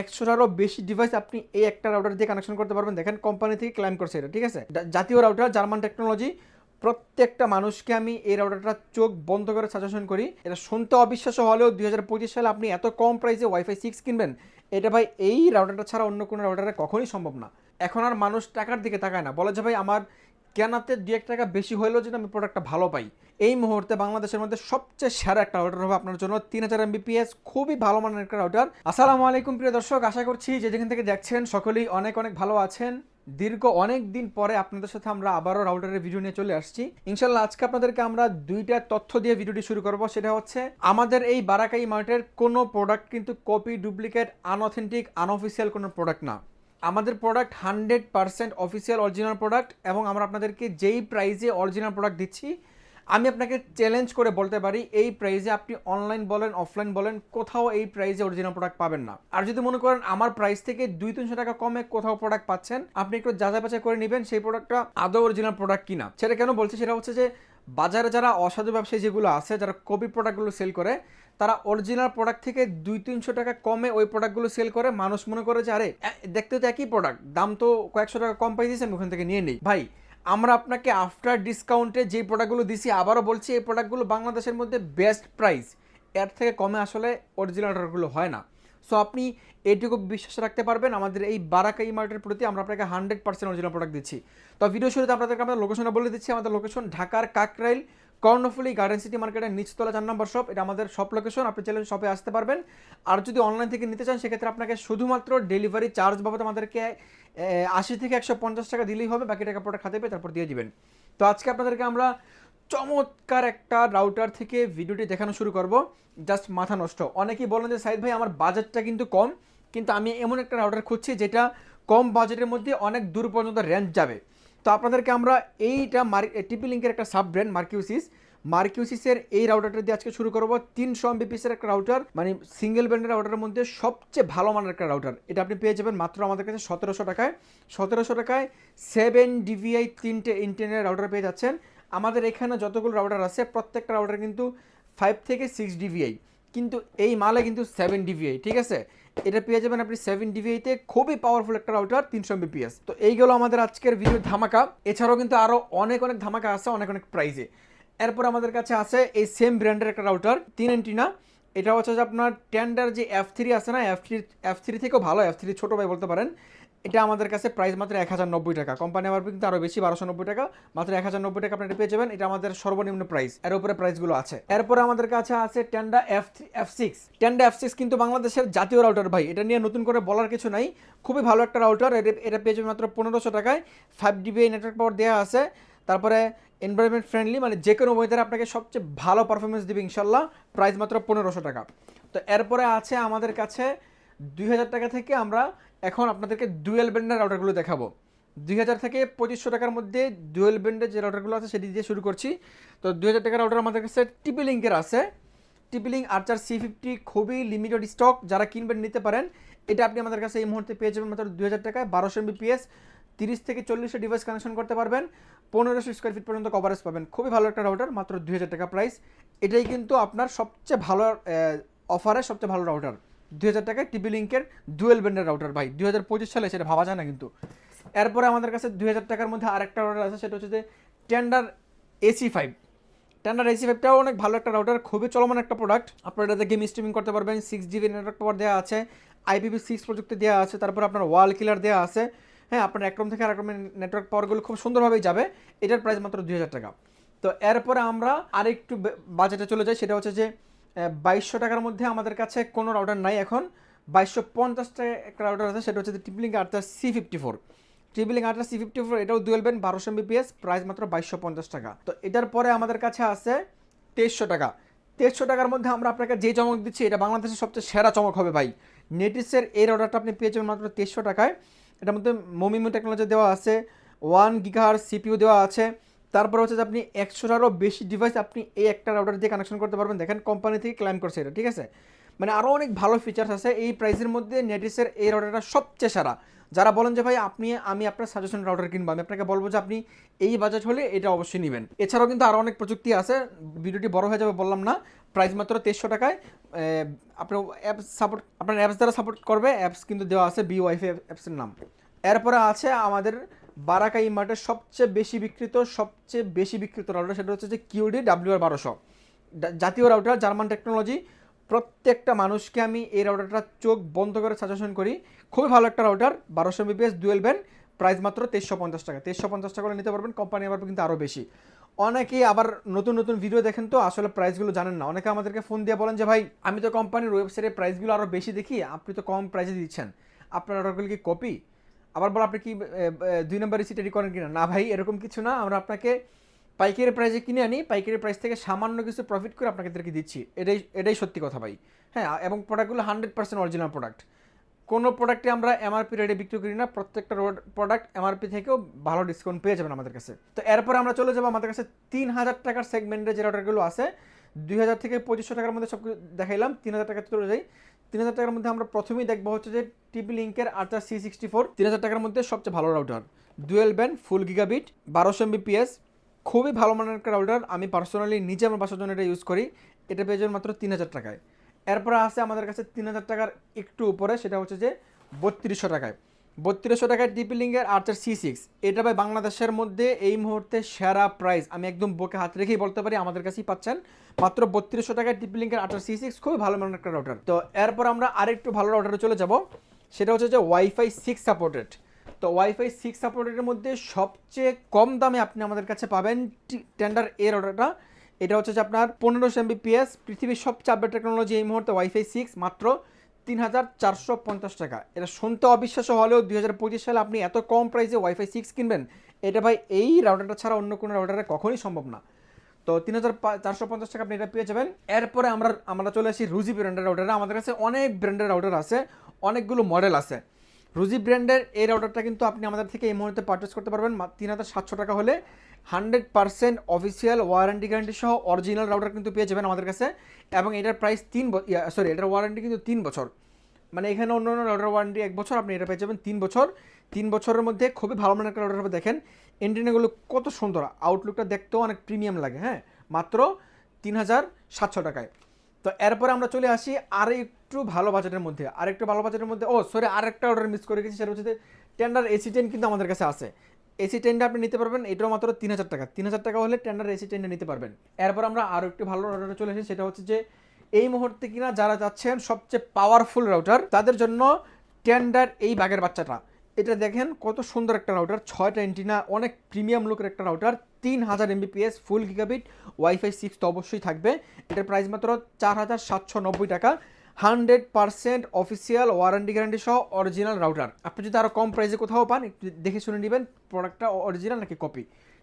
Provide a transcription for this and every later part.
একশোটারও বেশি ডিভাইস আপনি এই একটা রাউটার দিয়ে কানেকশন করতে পারবেন। দেখেন কোম্পানি থেকে ক্লাইম করছে এটা, ঠিক আছে? জাতীয় রাউটার জার্মান টেকনোলজি প্রত্যেকটা মানুষকে আমি এই রাউটারটা চোখ বন্ধ করে সাজেশন করি। এটা শুনতে অবিশ্বাস্য হলেও দুই হাজার পঁচিশ সালে আপনি এত কম প্রাইসে ওয়াইফাই সিক্স কিনবেন, এটা ভাই এই রাউটারটা ছাড়া অন্য কোনো রাউটারে কখনোই সম্ভব না। এখন আর মানুষ টাকার দিকে তাকায় না। বলা যে, ভাই, আমার কেনাতে দু এক টাকা বেশি হলেও যেন আমি প্রোডাক্টটা ভালো পাই। এই মুহূর্তে বাংলাদেশের মধ্যে সবচেয়ে সেরা একটা রাউটার হবে আপনার জন্য তিন হাজার এমবিপিএস খুবই ভালো মানের একটা রাউটার আসসালামু আলাইকুম প্রিয় দর্শক, আশা করছি যে যেখান থেকে দেখছেন সকলেই অনেক অনেক ভালো আছেন। দীর্ঘ অনেক দিন পরে আপনাদের সাথে আমরা আবারও রাউটারের ভিডিও নিয়ে চলে আসছি। ইনশাল্লাহ আজকে আপনাদেরকে আমরা দুইটা তথ্য দিয়ে ভিডিওটি শুরু করব। সেটা হচ্ছে, আমাদের এই বারাকাই মার্টের কোনো প্রোডাক্ট কিন্তু কপি ডুপ্লিকেট আনঅথেন্টিক আনঅফিসিয়াল কোনো প্রোডাক্ট না। আমাদের product hundred percent official original product এবং আমরা আপনাদেরকে যেই প্রাইজে অরিজিনাল প্রোডাক্ট দিচ্ছি, আমি আপনাকে চ্যালেঞ্জ করে বলতে পারি, এই প্রাইজে আপনি অনলাইন বলেন অফলাইন বলেন, কোথাও এই প্রাইজে অরিজিনাল প্রোডাক্ট পাবেন না। আর যদি মনে করেন আমার প্রাইস থেকে দুই তিনশো টাকা কমে কোথাও প্রোডাক্ট পাচ্ছেন, আপনি একটু যাচাই বাছাই করে নেবেন সেই প্রোডাক্টটা আদৌ অরিজিনাল প্রোডাক্ট কিনা। সেটা কেন বলছি? সেটা হচ্ছে যে বাজারে যারা অসাধু ব্যবসায়ী যেগুলো আছে, যারা কপি প্রোডাক্টগুলো সেল করে তারা অরিজিনাল প্রোডাক্ট থেকে দুই তিনশো টাকা কমে ওই প্রোডাক্টগুলো সেল করে। মানুষ মনে করে যে, আরে দেখতে তো একই প্রোডাক্ট দাম তো কয়েকশো টাকা কম পাই দিয়েছে আমি ওখান থেকে নিয়ে নিই। ভাই, আমরা আপনাকে আফটার ডিসকাউন্টে যে প্রোডাক্টগুলো দিছি, আবারও বলছি, এই প্রোডাক্টগুলো বাংলাদেশের মধ্যে বেস্ট প্রাইস এর থেকে কমে আসলে অরিজিনাল প্রোডাক্টগুলো হয় না। সো আপনি এইটুকু বিশ্বাস রাখতে পারবেন, আমাদের এই বারাকাই মার্টের প্রতি আমরা আপনাকে হান্ড্রেড পার্সেন্ট অরিজিনাল প্রোডাক্ট দিচ্ছি। তো ভিডিও শুরুতে আপনাদেরকে আমাদের লোকেশনটা বলে দিচ্ছি। আমাদের লোকেশন ঢাকার কাকরাইল কর্ণফুলি গার্ডেন সিটি মার্কেটের নিচতলা চার নম্বর শপ এটা আমাদের শপ লোকেশন আপনি চাইলে শপে আসতে পারবেন। আর যদি অনলাইন থেকে নিতে চান, সেক্ষেত্রে আপনাকে শুধুমাত্র ডেলিভারি চার্জ বাবদ আমাদেরকে আশি থেকে একশো পঞ্চাশ টাকা দিলেই হবে, বাকি টাকা প্রোডাক্ট হাতে পেয়ে তারপর দিয়ে দিবেন। তো আজকে আপনাদেরকে আমরা চমৎকার একটা রাউটার থেকে ভিডিওটি দেখানো শুরু করব। জাস্ট মাথা নষ্ট। অনেকেই বলেন যে, সাইদ ভাই, আমার বাজেটটা কিন্তু কম, কিন্তু আমি এমন একটা রাউটার খুঁজছি, যেটা কম বাজেটের মধ্যে অনেক দূর পর্যন্ত রেঞ্জ যাবে। তো আপনাদেরকে আমরা এইটা টিপি লিঙ্কের একটা সাব ব্র্যান্ড মার্কিউসিস মার্কিউসিসের এই রাউটারটা দিয়ে আজকে শুরু করব। তিনশো এমবিপিসের একটা রাউটার মানে সিঙ্গেল ব্র্যান্ডের রাউটারের মধ্যে সবচেয়ে ভালো মানের একটা রাউটার এটা আপনি পেয়ে যাবেন মাত্র আমাদের কাছে সতেরোশো টাকায়। সতেরোশো টাকায় সেভেন ডিভিআই তিনটে ইন্টেনের রাউটার পেয়ে যাচ্ছেন। আমাদের এখানে যতগুলো রাউটার আছে, প্রত্যেকটা রাউটার কিন্তু ফাইভ থেকে সিক্স ডিভিআই কিন্তু এই মালে কিন্তু সেভেন ডিভিআই ঠিক আছে? এটা পেয়ে যাবেন আপনি সেভেন ডিভিআইতে খুবই পাওয়ারফুল একটা রাউটার তিনশো এমবিপিএস তো এই এইগুলো আমাদের আজকের ভিডিও ধামাকা। এছাড়াও কিন্তু আরও অনেক অনেক ধামাকা আছে, অনেক অনেক প্রাইজে এরপর আমাদের কাছে আছে এই সেম ব্র্যান্ডের একটা রাউটার তিন এন্টিনা এটা হচ্ছে যে আপনার টেন্ডার যে এফ থ্রি আছে না এফ থ্রি এফ থ্রি থেকেও ভালো এফ থ্রি ছোটো ভাই বলতে পারেন। এটা আমাদের কাছে প্রাইস মাত্র এক হাজার নব্বই টাকা। কোম্পানি আবার কিন্তু আরও বেশি, বারোশো নব্বই টাকা। মাত্র এক হাজার নব্বই টাকা আপনি এটা পেয়ে যাবেন। এটা আমাদের সর্বনিম্ন প্রাইস এর উপরে প্রাইসগুলো আছে। এরপরে আমাদের কাছে আছে Tenda F F six Tenda F six কিন্তু বাংলাদেশের জাতীয় রাউটার ভাই। এটা নিয়ে নতুন করে বলার কিছু নাই। খুবই ভালো একটা রাউটার এটা পেয়ে যাবেন মাত্র পনেরোশো টাকায়। ফাইভ ডিবি নেটওয়ার্ক পাওয়ার দেওয়া আছে। তারপরে এনভায়রনমেন্ট ফ্রেন্ডলি মানে যে কোনো ওয়েদারে আপনাকে সবচেয়ে ভালো পারফরমেন্স দিবে ইনশাল্লাহ। প্রাইস মাত্র পনেরোশো টাকা। তো এরপরে আছে আমাদের কাছে দুই হাজার টাকা থেকে আমরা এখন আপনাদেরকে ডুয়েল ব্যান্ডের রাউটারগুলো দেখাবো। দুই হাজার থেকে পঁচিশশো টাকার মধ্যে ডুয়েল ব্যান্ডের যে রাউটারগুলো আছে সেটি দিয়ে শুরু করছি। তো দুই হাজার টাকার রাউটার আমাদের কাছে টিপি লিঙ্কের আছে। TP Link Archer C fifty খুবই লিমিটেড স্টক যারা কিনবেন নিতে পারেন, এটা আপনি আমাদের কাছে এই মুহূর্তে পেয়ে যাবেন মাত্র দুই হাজার টাকায়, বারোশো এমবিপিএস তিরিশ থেকে চল্লিশটা ডিভাইস কানেকশন করতে পারবেন, পনেরোশো স্কোয়ার ফিট পর্যন্ত কভারেজ পাবেন। খুবই ভালো একটা রাউটার মাত্র দুই হাজার টাকা প্রাইস এটাই কিন্তু আপনার সবচেয়ে ভালো অফারে সবচেয়ে ভালো রাউটার দুই হাজার টাকায় টিপি লিঙ্কের ডুয়েল ব্যান্ডের রাউটার ভাই। দুই হাজার পঁচিশ সালে, সেটা ভাবা যায় না কিন্তু। এরপরে আমাদের কাছে দুই হাজার টাকার মধ্যে আরেকটা রাউটার আছে, সেটা হচ্ছে যে tender AC five tender AC ফাইভটাও অনেক ভালো একটা রাউটার খুবই চলমান একটা প্রোডাক্ট আপনারা এটাতে গেম স্ট্রিমিং করতে পারবেন সিক্স জিবি নেটওয়ার্ক পাওয়ার দেওয়া আছে আইপিভি সিক্স প্রযুক্তি দেওয়া আছে, তারপর আপনার ওয়াল কিলার দেওয়া আছে। হ্যাঁ আপনার একরম থেকে আরেকরমের নেটওয়ার্ক পাওয়ারগুলো খুব সুন্দরভাবেই যাবে। এটার প্রাইস মাত্র দুই হাজার টাকা। তো এরপরে আমরা আরেকটু বাজেটে চলে যাই, সেটা হচ্ছে যে বাইশশো টাকার মধ্যে আমাদের কাছে কোনো রাউটার নাই এখন। বাইশশো পঞ্চাশ টাকা একটা রাউটার আছে, সেটা হচ্ছে TP Link Archer C fifty four TP Link Archer C fifty four এটাও ডুয়েল বেন বারোশো এমবিপিএস প্রাইস মাত্র বাইশশো পঞ্চাশ টাকা। তো এটার পরে আমাদের কাছে আছে তেইশশো টাকা। তেইশশো টাকার মধ্যে আমরা আপনাকে যে চমক দিচ্ছি, এটা বাংলাদেশের সবচেয়ে সেরা চমক হবে ভাই। নেটিসের এই রাউটারটা আপনি পেয়ে যাবেন মাত্র তেইশশো টাকায়। এটার মধ্যে মোমিমো টেকনোলজি দেওয়া আছে ওয়ান গিগার সিপিউ দেওয়া আছে। তারপর হচ্ছে যে আপনি একশোটারও বেশি ডিভাইস আপনি এই একটা রাউটার দিয়ে কানেকশন করতে পারবেন। দেখেন কোম্পানি থেকে ক্লাইম করছে এটা, ঠিক আছে? মানে আরও অনেক ভালো ফিচার্স আছে। এই প্রাইসের মধ্যে নেটিসের এই রাউটারটা সবচেয়ে সেরা। যারা বলেন যে, ভাই, আপনি, আমি আপনার সাজেশন রাউটার কিনবো। আমি আপনাকে বলব যে, আপনি এই বাজেট হলে এটা অবশ্যই নেবেন। এছাড়াও কিন্তু আরও অনেক প্রযুক্তি আছে। ভিডিওটি বড় হয়ে যাবে বললাম না। প্রাইস মাত্র তেইশশো টাকায়। আপনার অ্যাপস সাপোর্ট আপনার অ্যাপস দ্বারা সাপোর্ট করবে। অ্যাপস কিন্তু দেওয়া আছে বি ওয়াইফাই অ্যাপসের নাম। এরপরে আছে আমাদের বারাকা ইমার্টের সবচেয়ে বেশি বিক্রিত, সবচেয়ে বেশি বিক্রিত রাউটার সেটা হচ্ছে যে কিউডি ডাব্লিউ আর বারোশো। জাতীয় রাউটার জার্মান টেকনোলজি প্রত্যেকটা মানুষকে আমি এই রাউটারটা চোখ বন্ধ করে সাজেশন করি। খুবই ভালো একটা রাউটার বারোশো বিপিএস ডুয়েল ব্যান্ড প্রাইস মাত্র তেইশশো পঞ্চাশ টাকা। তেইশশো পঞ্চাশ টাকা করে নিতে পারবেন কোম্পানি আবার কিন্তু আরও বেশি। অনেকেই আবার নতুন নতুন ভিডিও দেখেন তো, আসলে প্রাইসগুলো জানেন না। অনেকে আমাদেরকে ফোন দিয়ে বলেন যে, ভাই, আমি তো কোম্পানির ওয়েবসাইটে প্রাইসগুলো আরও বেশি দেখি, আপনি তো কম প্রাইসে দিচ্ছেন। আপনার অর্ডারগুলো কি কপি আবার বল, আপনি কি দুই নম্বর রিসিটারি করেন কিনা? না ভাই, এরকম কিছু না। আমরা আপনাকে পাইকারি প্রাইসে কিনে আনি। পাইকারি প্রাইস থেকে সামান্য কিছু প্রফিট করে আপনাকে আপনাদেরকে দিচ্ছি। এটাই এটাই সত্যি কথা ভাই। হ্যাঁ এবং প্রোডাক্টগুলো হান্ড্রেড পার্সেন্ট অরিজিনাল প্রোডাক্ট কোনো প্রোডাক্টে আমরা এমআরপি রেটে বিক্রি করি না। প্রত্যেকটা প্রোডাক্ট এমআরপি থেকেও ভালো ডিসকাউন্ট পেয়ে যাবেন আমাদের কাছে। তো এরপর আমরা চলে যাব আমাদের কাছে তিন হাজার টাকার সেগমেন্টে যে অর্ডারগুলো আছে, দুই হাজার থেকে পঁচিশশো টাকার মধ্যে সব দেখাইলাম। তিন হাজার টাকা চলে যাই। তিন হাজার টাকার মধ্যে আমরা প্রথমেই দেখব হচ্ছে যে টিপি লিঙ্কের আর্চার সি সিক্সটি ফোর তিন হাজার টাকার মধ্যে সবচেয়ে ভালো router dual band full gigabit বারোশো এমবিপিএস খুবই ভালো মানের একটা রাউটার আমি পার্সোনালি নিজে আমার বাসার জন্য এটা ইউজ করি। এটা পেয়ে মাত্র তিন হাজার টাকায়। এরপরে আছে আমাদের কাছে তিন হাজার টাকার একটু উপরে, সেটা হচ্ছে যে বত্রিশশো টাকায়। বত্রিশশো টাকায় ডিপি লিঙ্কের আর্চার সি সিক্স এটা ভাই বাংলাদেশের মধ্যে এই মুহূর্তে সেরা প্রাইস আমি একদম বুকে হাত রেখেই বলতে পারি, আমাদের কাছেই পাচ্ছেন। মাত্র বত্রিশশো টাকায় ডিপি লিঙ্কের আর্চার সি সিক্স খুবই ভালো মানের একটা রাউটার তো এরপর আমরা আরেকটু ভালো রাউটারে চলে যাব। সেটা হচ্ছে যে ওয়াইফাই সিক্স সাপোর্টেড তো ওয়াইফাই সিক্স সাপোর্টেডের মধ্যে সবচেয়ে কম দামে আপনি আমাদের কাছে পাবেন টেন্ডার এর অর্ডারটা এটা হচ্ছে যে আপনার পনেরোশো এমবিপিএস পৃথিবীর সবচেয়ে আপডেট টেকনোলজি এই মুহূর্তে ওয়াইফাই সিক্স মাত্র তিন হাজার চারশো পঞ্চাশ টাকা। এটা শুনতে অবিশ্বাস্য হলেও দুই হাজার পঁচিশ সালে আপনি এত কম প্রাইসে ওয়াইফাই সিক্স কিনবেন, এটা ভাই এই রাউটারটা ছাড়া অন্য কোনো রাউটারে কখনোই সম্ভব না। তো তিন হাজার চারশো পঞ্চাশ টাকা আপনি এটা পেয়ে যাবেন। এরপরে আমরা আমরা চলে আসি রুজি ব্র্যান্ডের রাউটারে আমাদের কাছে অনেক ব্র্যান্ডের রাউটার আছে। অনেকগুলো মডেল আছে। রুজি ব্র্যান্ডের এই রাউটারটা কিন্তু আপনি আমাদের থেকে এই মুহূর্তে পারচেস করতে পারবেন। তিন হাজার সাতশো টাকা হলে hundred percent official warranty guarantee সহ অরিজিনাল রাউটার কিন্তু পেয়ে যাবেন আমাদের কাছে। এবং এটার প্রাইস তিন সরি এটার ওয়ারেন্টি কিন্তু তিন বছর। মানে এখানে অন্য অন্য রাউটার ওয়ারেন্টি এক বছর, আপনি এটা পেয়ে যাবেন তিন বছর। তিন বছরের মধ্যে খুবই ভালো মানের একটা রাউটার দেখেন এন্টিনাগুলো কত সুন্দর। আউটলুকটা দেখতেও অনেক প্রিমিয়াম লাগে হ্যাঁ? মাত্র তিন হাজার সাতশো টাকায়। তো এরপরে আমরা চলে আসি আর একটু ভালো বাজেটের মধ্যে। আর একটু ভালো বাজেটের মধ্যে ও সরি আর একটা অর্ডার মিস করে গেছি, সেটা হচ্ছে টেন্ডার এসি টেন কিন্তু আমাদের কাছে আছে। এসি টেনটা আপনি নিতে পারবেন, এটাও মাত্র তিন হাজার টাকা। তিন হাজার টাকা হলে টেন্ডার এসি টেনটা নিতে পারবেন। এরপর আমরা আরও একটু ভালো অর্ডারে চলে এসেছি সেটা হচ্ছে যে এই মুহূর্তে কিনা যারা যাচ্ছেন সবচেয়ে পাওয়ারফুল রাউটার তাদের জন্য টেন্ডার এই বাগের বাচ্চাটা। এটা দেখেন কত সুন্দর একটা রাউটার ছয়টা এন্টিনা অনেক প্রিমিয়াম লুকের একটা রাউটার তিন হাজার Mbps full gigabit WiFi six তো অবশ্যই থাকবে। এটার প্রাইস মাত্র চার হাজার সাতশো নব্বই টাকা। Hundred percent official warranty guarantee সহ অরিজিনাল রাউটার আপনি যদি আরও কম প্রাইসে কোথাও পান, একটু দেখে শুনে নেবেন প্রোডাক্টটা অরিজিনাল নাকি কপি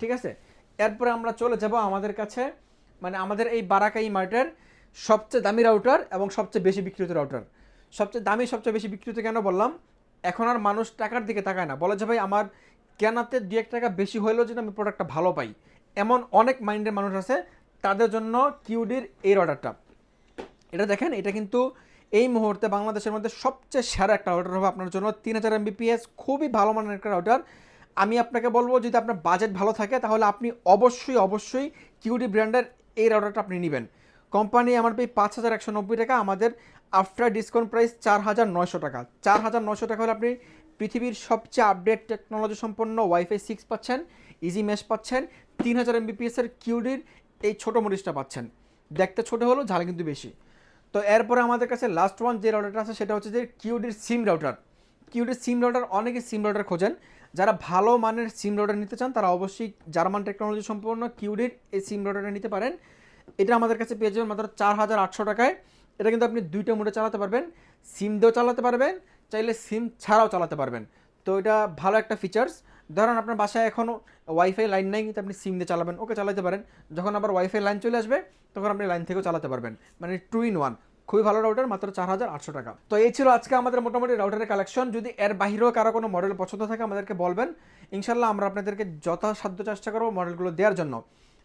ঠিক আছে? এরপরে আমরা চলে যাব আমাদের কাছে মানে আমাদের এই বারাকাই মার্টের সবচেয়ে দামি রাউটার এবং সবচেয়ে বেশি বিক্রিত রাউটার সবচেয়ে দামি, সবচেয়ে বেশি বিক্রিত কেন বললাম? এখন আর মানুষ টাকার দিকে তাকায় না। বলে যে, ভাই, আমার কেনাতে দু এক টাকা বেশি হলেও যেন আমি প্রোডাক্টটা ভালো পাই। এমন অনেক মাইন্ডের মানুষ আছে, তাদের জন্য কিউডির এই অর্ডারটা এটা দেখেন, এটা কিন্তু এই মুহূর্তে বাংলাদেশের মধ্যে সবচেয়ে সেরা একটা অর্ডার হবে আপনার জন্য। তিন হাজার এমবিপিএস খুবই ভালো মানের একটা অর্ডার আমি আপনাকে বলব, যদি আপনার বাজেট ভালো থাকে, তাহলে আপনি অবশ্যই অবশ্যই কিউডি ব্র্যান্ডের এই অর্ডারটা আপনি নেবেন। কোম্পানি আমার পেয়ে পাঁচ হাজার একশো নব্বই টাকা, আমাদের আফটার ডিসকাউন্ট প্রাইস চার হাজার নয়শো টাকা। চার হাজার নয়শো টাকা হলে আপনি পৃথিবীর সবচেয়ে আপডেট টেকনোলজি সম্পন্ন ওয়াইফাই সিক্স পাচ্ছেন ইজি মেশ পাচ্ছেন, তিন হাজার এমবিপিএসের কিউডির এই ছোটো মরিচটা পাচ্ছেন। দেখতে ছোটো হলেও ঝাল কিন্তু বেশি। তো এরপরে আমাদের কাছে লাস্ট ওয়ান যে রাউটারটা আছে, সেটা হচ্ছে যে কিউডির সিম রাউটার কিউডির সিম রাউটার অনেকে সিম রাউটার খোঁজেন। যারা ভালো মানের সিম রাউটার নিতে চান, তারা অবশ্যই জার্মান টেকনোলজি সম্পন্ন কিউডির এই সিম রাউটারটা নিতে পারেন। এটা আমাদের কাছে পেয়ে যাবেন মাত্র চার হাজার আটশো টাকায়। এটা কিন্তু আপনি দুইটা মোডে চালাতে পারবেন। সিম দিয়েও চালাতে পারবেন, চাইলে সিম ছাড়াও চালাতে পারবেন। তো এটা ভালো একটা ফিচার্স ধরেন আপনার বাসায় এখনও ওয়াইফাই লাইন নাই, কিন্তু আপনি সিম দিয়ে চালাবেন, ওকে চালাতে পারেন। যখন আবার ওয়াইফাই লাইন চলে আসবে, তখন আপনি লাইন থেকেও চালাতে পারবেন। মানে টু ইন ওয়ান খুবই ভালো রাউটার মাত্র চার হাজার আটশো টাকা। তো এই ছিল আজকে আমাদের মোটামুটি রাউটারের কালেকশন যদি এর বাহিরেও কারও কোনো মডেল পছন্দ থাকে, আমাদেরকে বলবেন। ইনশাল্লাহ আমরা আপনাদেরকে যথাসাধ্য চেষ্টা করব মডেলগুলো দেওয়ার জন্য।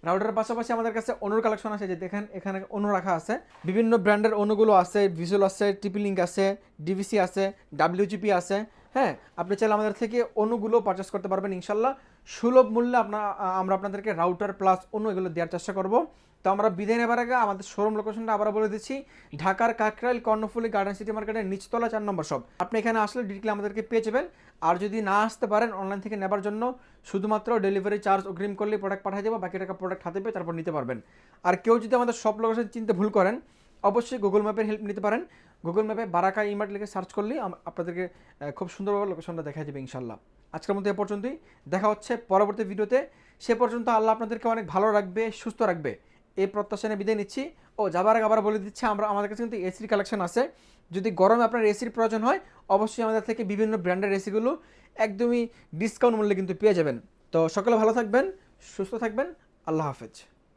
রাউটারের পাশাপাশি আমাদের কাছে অনুর কালেকশন আছে, যে দেখেন এখানে অনু রাখা আছে। বিভিন্ন ব্র্যান্ডের অনুগুলো আছে ভিজুয়াল আছে টিপি লিঙ্ক আছে ডিভিসি আছে ডাব্লিউজিপি আছে। হ্যাঁ আপনি চাইলে আমাদের থেকে অনুগুলো পারচেস করতে পারবেন। ইনশাল্লাহ সুলভ মূল্যে আপনার আমরা আপনাদেরকে রাউটার প্লাস অনু এগুলো দেওয়ার চেষ্টা করব। তো আমরা বিদায় নেবার আগে আমাদের শোরুম লোকেশনটা আবার বলে দিচ্ছি। ঢাকার কাকরাইল, কর্ণফুলি গার্ডেন সিটি মার্কেটের নিচতলা চার নম্বর শপ আপনি এখানে আসলে ডিটেল আমাদেরকে পেয়ে যাবেন। আর যদি না আসতে পারেন অনলাইন থেকে নেবার জন্য, শুধুমাত্র ডেলিভারি চার্জ অগ্রিম করলে প্রোডাক্ট পাঠিয়ে দেবো, বাকি টাকা প্রোডাক্ট হাতে পেয়ে তারপর নিতে পারবেন। আর কেউ যদি আমাদের সব লোকেশন চিনতে ভুল করেন, অবশ্যই গুগল ম্যাপের হেল্প নিতে পারেন। গুগল ম্যাপে বারাকা ইমার্ট লিখে সার্চ করলেই আম- আপনাদেরকে খুব সুন্দরভাবে লোকেশনটা দেখা যাবে ইনশাল্লাহ আজকের মতো এ পর্যন্তই। দেখা হচ্ছে পরবর্তী ভিডিওতে সে পর্যন্ত আল্লাহ আপনাদেরকে অনেক ভালো রাখবে, সুস্থ রাখবে। এই প্রত্যাশা নিয়ে বিদায় নিচ্ছি। ও, যাবার আগে আবার বলে দিচ্ছি, আমরা, আমাদের কাছে কিন্তু এসির কালেকশন আছে। যদি গরমে আপনার এসির প্রয়োজন হয়, অবশ্যই আমাদের থেকে বিভিন্ন ব্র্যান্ডের এসিগুলো একদমই ডিসকাউন্ট মূল্যে কিন্তু পেয়ে যাবেন। তো সকলে ভালো থাকবেন, সুস্থ থাকবেন, আল্লাহ হাফেজ।